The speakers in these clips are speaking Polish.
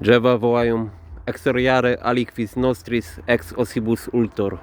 Drzewa wołają exoriare aliquis nostris ex ossibus ultor.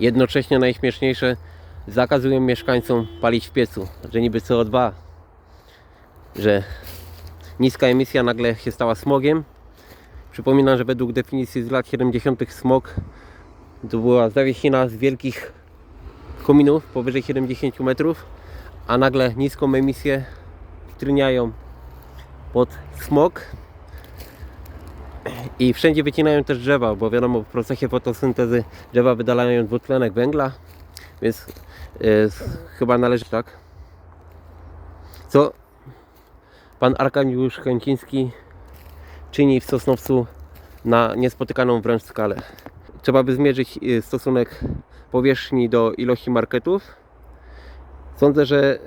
Jednocześnie najśmieszniejsze zakazują mieszkańcom palić w piecu, że niby CO2, że niska emisja nagle się stała smogiem. Przypominam, że według definicji z lat 70. smog to była zawiesina z wielkich kominów powyżej 70 metrów, a nagle niską emisję wtryniają pod smog i wszędzie wycinają też drzewa, bo wiadomo w procesie fotosyntezy drzewa wydalają dwutlenek węgla, więc e, chyba należy tak. Co pan Arkadiusz Chęciński czyni w Sosnowcu na niespotykaną wręcz skalę. Trzeba by zmierzyć e, stosunek powierzchni do ilości marketów. Sądzę, że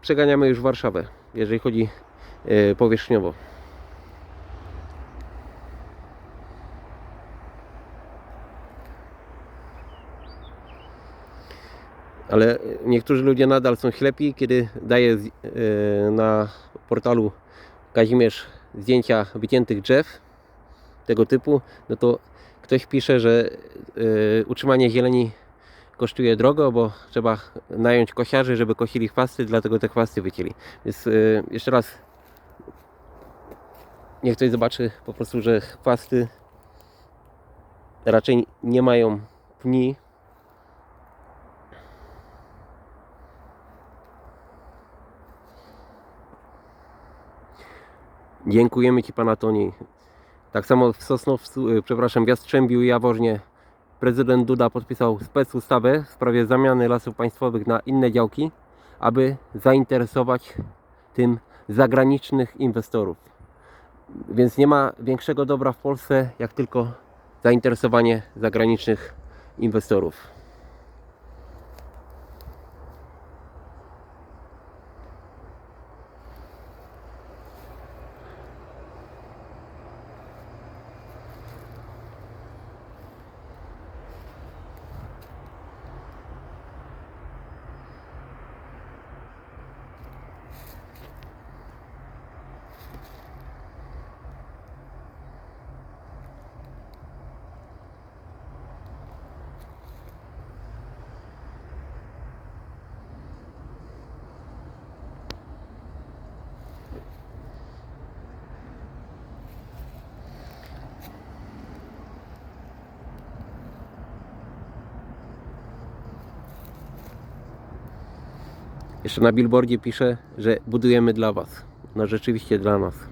przeganiamy już Warszawę, jeżeli chodzi e, powierzchniowo. Ale niektórzy ludzie nadal są ślepi, kiedy daję e, na portalu Kazimierz zdjęcia wyciętych drzew tego typu, no to ktoś pisze, że e, utrzymanie zieleni kosztuje drogo, bo trzeba nająć kosiarzy, żeby kosili chwasty, dlatego te chwasty wycięli. Więc e, jeszcze raz niech ktoś zobaczy po prostu, że chwasty raczej nie mają pni, Dziękujemy Ci Pan Antoni. Tak samo w Sosnowcu, y, przepraszam, w Jastrzębiu i Jaworznie prezydent Duda podpisał specustawę w sprawie zamiany lasów państwowych na inne działki, aby zainteresować tym zagranicznych inwestorów. Więc nie ma większego dobra w Polsce, jak tylko zainteresowanie zagranicznych inwestorów. Jeszcze na billboardzie pisze, że budujemy dla Was. No rzeczywiście dla nas.